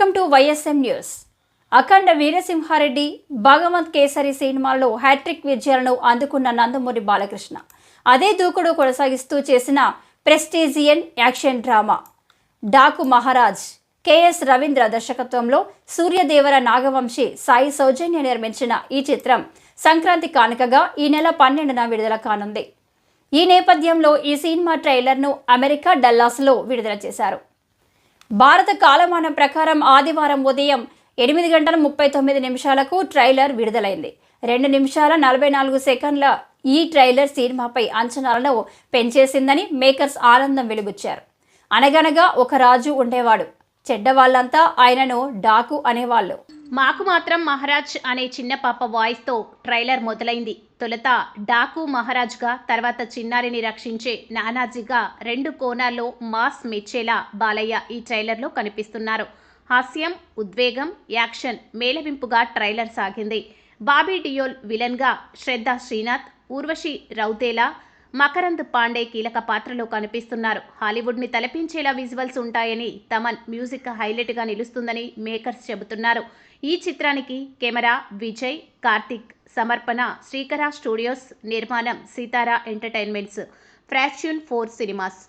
YSM news. అఖండ వీరసింహారెడ్డి భగవంత్ కేసరి సినిమాల్లో hat trick విజయాలను అందుకున్న నందమూరి బాలకృష్ణ. అదే దూకుడు కొనసాగిస్తూ చేసిన prestigious action drama. Daaku Maharaj KS Ravindra దర్శకత్వంలో సూర్యదేవర నాగవంశి సాయి సౌజన్య నిర్మించిన ఈ చిత్రం సంక్రాంతి కానుకగా ఈ నెల పన్నెండున విడుదల కానుంది. ఈ నేపథ్యంలో ఈ సినిమా ట్రైలర్ను అమెరికా డల్లాస్లో విడుదల చేశారు. భారత కాలమానం ప్రకారం ఆదివారం ఉదయం ఎనిమిది గంటల ముప్పై తొమ్మిది నిమిషాలకు ట్రైలర్ విడుదలైంది. రెండు నిమిషాల నలభై నాలుగు సెకండ్ల ఈ ట్రైలర్ సినిమాపై అంచనాలను పెంచేసిందని మేకర్స్ ఆనందం వెలుగుచ్చారు అనగనగా ఒక రాజు ఉండేవాడు. చెడ్డవాళ్ళంతా ఆయనను డాకు అనేవాళ్ళు. మాకు మాత్రం మహారాజ్ అనే చిన్న పాప వాయిస్తో ట్రైలర్ మొదలైంది. తొలుత డాకు మహారాజ్గా తర్వాత చిన్నారిని రక్షించే నానాజీగా రెండు కోణాల్లో మాస్ మెచ్చేలా బాలయ్య ఈ ట్రైలర్లో కనిపిస్తున్నారు. హాస్యం ఉద్వేగం యాక్షన్ మేళవింపుగా ట్రైలర్ సాగింది. బాబీ డియోల్ విలన్గా శ్రద్ధ శ్రీనాథ్ ఊర్వశి రౌతేలా మకరంద్ పాండే కీలక పాత్రలో కనిపిస్తున్నారు. హాలీవుడ్ని తలపించేలా విజువల్స్ ఉంటాయని తమన్ మ్యూజిక్ హైలైట్గా నిలుస్తుందని మేకర్స్ చెబుతున్నారు. ఈ చిత్రానికి కెమెరా విజయ్ కార్తిక్ సమర్పణ శ్రీకర స్టూడియోస్ నిర్మాణం Sithara entertainments fortune four cinemas.